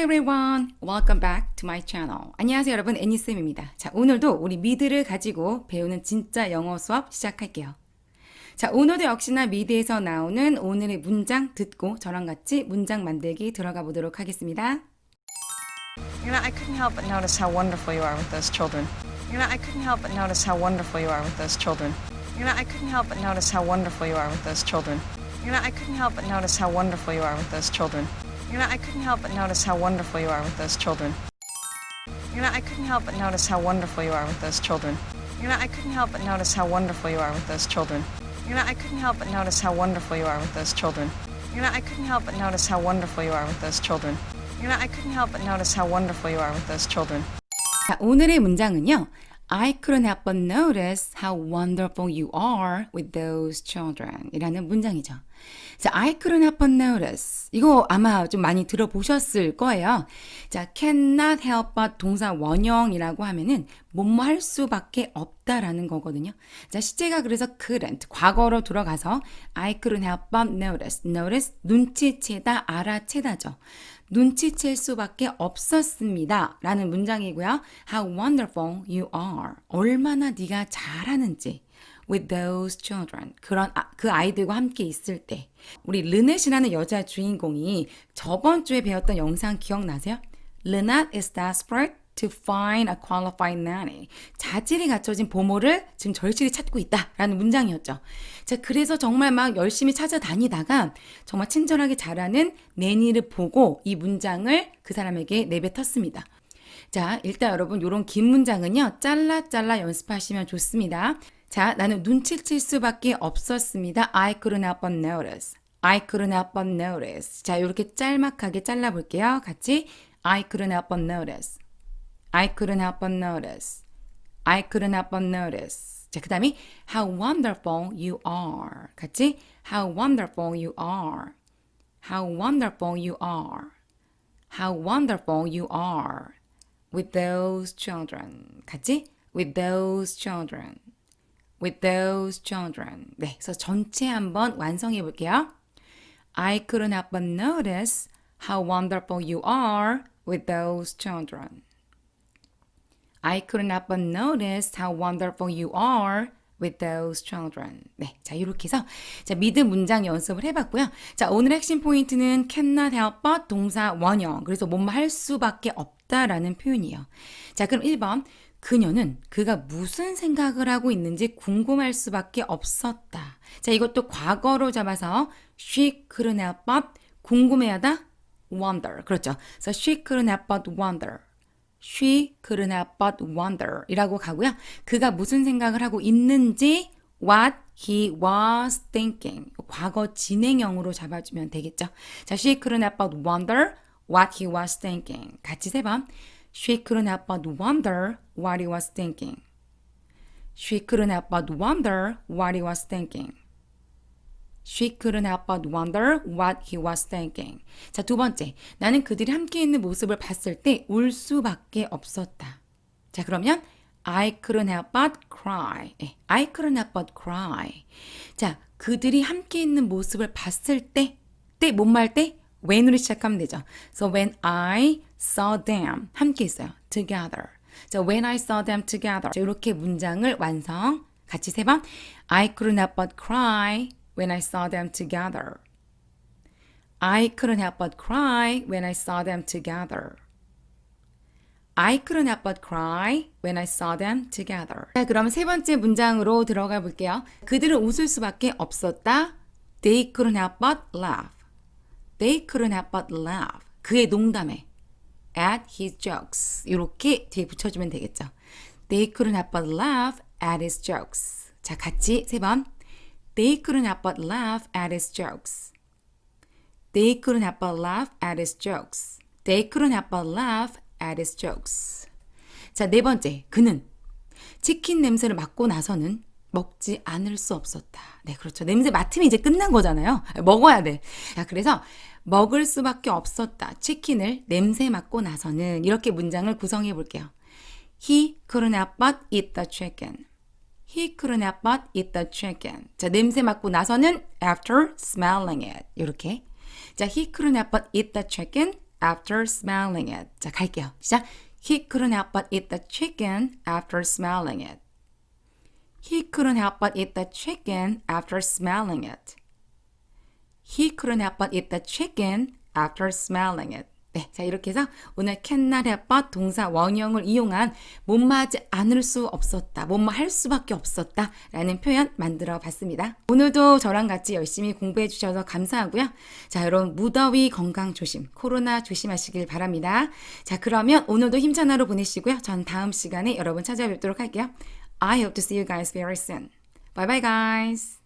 everyone. Welcome back to my channel. 안녕하세요, 여러분. 애니쌤입니다. 자, 오늘도 우리 미드를 가지고 배우는 진짜 영어 수업 시작할게요. 자, 오늘도 역시나 미드에서 나오는 오늘의 문장 듣고 저랑 같이 문장 만들기 들어가 보도록 하겠습니다. You know, I couldn't help but notice how wonderful you are with those children. You know, I couldn't help but notice how wonderful you are with those children. You know, I couldn't help but notice how wonderful you are with those children. You know, I couldn't help but notice how wonderful you are with those children. You know, I couldn't help but notice how wonderful you are with those children. You know, I couldn't help but notice how wonderful you are with those children. You know, I couldn't help but notice how wonderful you are with those children. You know, I couldn't help but notice how wonderful you are with those children. You know, I couldn't help but notice how wonderful you are with those children. You know, I couldn't help but notice how wonderful you are with those children. 자, 오늘의 문장은요. I couldn't help but notice how wonderful you are with those children 이라는 문장이죠. 자, I couldn't help but notice. 이거 아마 좀 많이 들어보셨을 거예요. 자, cannot help but 동사 원형이라고 하면은 뭐뭐 할 수밖에 없다라는 거거든요. 자, 시제가 그래서 couldn't 과거로 들어가서 I couldn't help but notice. notice 눈치채다, 알아채다죠. 눈치챌 수밖에 없었습니다. 라는 문장이고요. How wonderful you are. 얼마나 네가 잘하는지. With those children. 그런 아, 그 아이들과 함께 있을 때. 우리 르넷이라는 여자 주인공이 저번 주에 배웠던 영상 기억나세요? Lynette is desperate to find a qualified nanny. 자질이 갖춰진 보모를 지금 절실히 찾고 있다라는 문장이었죠. 자, 그래서 정말 막 열심히 찾아다니다가 정말 친절하게 잘하는 내니를 보고 이 문장을 그 사람에게 내뱉었습니다. 자, 일단 여러분 요런 긴 문장은요. 잘라 잘라 연습하시면 좋습니다. 자, 나는 눈치챌 수밖에 없었습니다. I couldn't help but notice. I couldn't but notice. 자, 이렇게 짤막하게 잘라 볼게요. 같이 I couldn't help but notice. I couldn't help but notice. I couldn't help but notice. 자, 그 다음에 how wonderful you are. 같이 how wonderful you are. How wonderful you are. How wonderful you are. With those children. 같이 with those children. With those children. 네, 그래서 전체 한번 완성해 볼게요. I couldn't help but notice how wonderful you are with those children. I couldn't help but notice how wonderful you are with those children. 네, 자 이렇게 해서 자 미드 문장 연습을 해봤고요. 자 오늘 핵심 포인트는 cannot help but 동사 원형. 그래서 뭐뭐 할 수밖에 없다라는 표현이에요. 자 그럼 1번 그녀는 그가 무슨 생각을 하고 있는지 궁금할 수밖에 없었다. 자 이것도 과거로 잡아서 she couldn't help but 궁금해하다 wonder. 그렇죠. 그래서 she couldn't help but wonder. She help but wonder 이라고 가고요. 그가 무슨 생각을 하고 있는지 what he was thinking. 과거 진행형으로 잡아주면 되겠죠. 자, she couldn't but wonder what he was thinking. 같이 세 번. She couldn't but wonder what he was thinking. She couldn't but wonder what he was thinking. She couldn't help but wonder what he was thinking. 자, 두 번째. 나는 그들이 함께 있는 모습을 봤을 때 울 수밖에 없었다. 자, 그러면 I couldn't help but cry. 예, I couldn't help but cry. 자, 그들이 함께 있는 모습을 봤을 때, 때, 뭔말 때? when으로 시작하면 되죠. So when I saw them. 함께 있어요. together. 자, when I saw them together. 자, 이렇게 문장을 완성. 같이 세 번. I couldn't help but cry when I saw them together. I couldn't help but cry when I saw them together. I couldn't help but cry when I saw them together. 자, 그럼 세 번째 문장으로 들어가 볼게요. 그들은 웃을 수밖에 없었다. They couldn't help but laugh. They couldn't help but laugh. 그의 농담에 at his jokes. 이렇게 뒤에 붙여주면 되겠죠. They couldn't help but laugh at his jokes. 자, 같이 세 번. They couldn't help but laugh at his jokes. They couldn't help but laugh at his jokes. They couldn't help but laugh at his jokes. 자, 네 번째. 그는 치킨 냄새를 맡고 나서는 먹지 않을 수 없었다. 네, 그렇죠. 냄새 맡으면 이제 끝난 거잖아요. 먹어야 돼. 자, 그래서 먹을 수밖에 없었다. 치킨을 냄새 맡고 나서는 이렇게 문장을 구성해 볼게요. He couldn't help but eat the chicken. He couldn't help but eat the chicken. 자, 냄새 맡고 나서는 after smelling it. 이렇게. 자, he couldn't help but eat the chicken after smelling it. 자, 갈게요. 시작. He couldn't help but eat the chicken after smelling it. He couldn't help but eat the chicken after smelling it. He couldn't help but eat the chicken after smelling it. 네, 자 이렇게 해서 오늘 but 동사 원형을 이용한 못마하지 않을 수 없었다, 못마할 수밖에 없었다 라는 표현 만들어 봤습니다. 오늘도 저랑 같이 열심히 공부해 주셔서 감사하고요. 자 여러분 무더위 건강 조심, 코로나 조심하시길 바랍니다. 자 그러면 오늘도 힘찬 하루 보내시고요. 전 다음 시간에 여러분 찾아뵙도록 할게요. I hope to see you guys very soon. Bye bye guys.